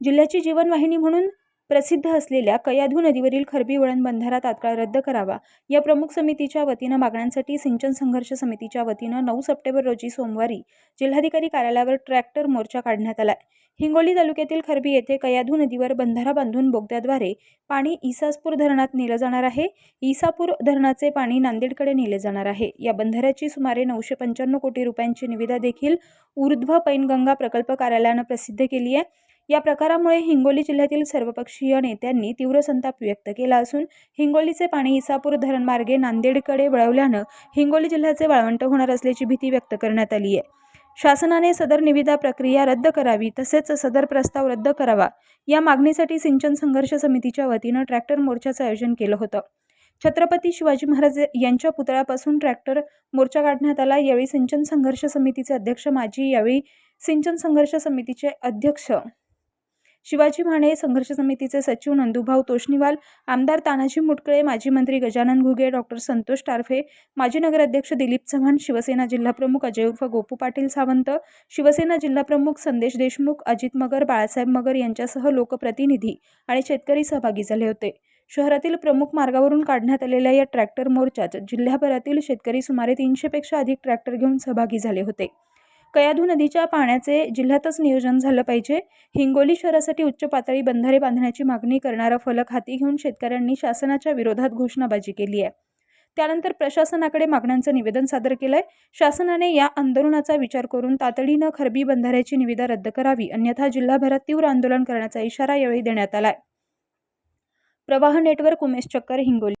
जिल्ह्याची जीवनवाहिनी म्हणून प्रसिद्ध असलेल्या कयाधू नदीवरील खरबी वळण बंधारा तात्काळ रद्द करावा. या प्रमुख समितीच्या वतीनं मागण्यांसाठी सिंचन संघर्ष समितीच्या वतीनं नऊ सप्टेंबर रोजी सोमवारी जिल्हाधिकारी कार्यालयावर ट्रॅक्टर मोर्चा काढण्यात आला हिंगोली तालुक्यातील खरबी येथे कयाधू नदीवर बंधारा बांधून बोगद्याद्वारे पाणी इसासपूर धरणात नेलं जाणार आहे. इसापूर धरणाचे पाणी नांदेडकडे नेले जाणार आहे. या बंधाऱ्याची सुमारे नऊशे पंच्याण्णव कोटी रुपयांची निविदा देखील ऊर्ध्व पैनगंगा प्रकल्प कार्यालयानं प्रसिद्ध केली आहे. या प्रकारामुळे हिंगोली जिल्ह्यातील सर्वपक्षीय नेत्यांनी तीव्र संताप व्यक्त केला असून हिंगोलीचे पाणी इसापूर धरणमार्गे नांदेडकडे वळवल्यानं हिंगोली जिल्ह्याचे वाळवंट होणार असल्याची भीती व्यक्त करण्यात आली आहे. शासनाने सदर निविदा प्रक्रिया रद्द करावी तसेच सदर प्रस्ताव रद्द करावा या मागणीसाठी सिंचन संघर्ष समितीच्या वतीनं ट्रॅक्टर मोर्चाचं आयोजन केलं होतं. छत्रपती शिवाजी महाराज यांच्या पुतळ्यापासून ट्रॅक्टर मोर्चा काढण्यात आला. यावेळी सिंचन संघर्ष समितीचे अध्यक्ष माजी यावेळी सिंचन संघर्ष समितीचे अध्यक्ष शिवाजी माने संघर्ष समितीचे सचिव नंदुभाऊ तोष्णीवाल आमदार तानाजी मुटकळे माजी मंत्री गजानन घुगे डॉक्टर संतोष टारफे माजी नगराध्यक्ष दिलीप चव्हाण शिवसेना जिल्हाप्रमुख अजय उर्फ गोपू पाटील सावंत शिवसेना जिल्हाप्रमुख संदेश देशमुख अजित मगर बाळासाहेब मगर यांच्यासह लोकप्रतिनिधी आणि शेतकरी सहभागी झाले होते. शहरातील प्रमुख मार्गावरून काढण्यात आलेल्या या ट्रॅक्टर मोर्चात जिल्ह्याभरातील शेतकरी सुमारे तीनशेपेक्षा अधिक ट्रॅक्टर घेऊन सहभागी झाले होते. कयाधू नदीच्या पाण्याचे जिल्ह्यातच नियोजन झालं पाहिजे. हिंगोली शहरासाठी उच्च पातळी बंधारे बांधण्याची मागणी करणारा फलक हाती घेऊन शेतकऱ्यांनी शासनाच्या विरोधात घोषणाबाजी केली आहे. त्यानंतर प्रशासनाकडे मागण्यांचं निवेदन सादर केलंय. शासनाने या आंदोलनाचा विचार करून तातडीनं खरबी बंधाऱ्याची निविदा रद्द करावी अन्यथा जिल्हाभरात तीव्र आंदोलन करण्याचा इशारा यावेळी देण्यात आलाय. प्रवाह नेटवर्क उमेश चक्कर हिंगोली.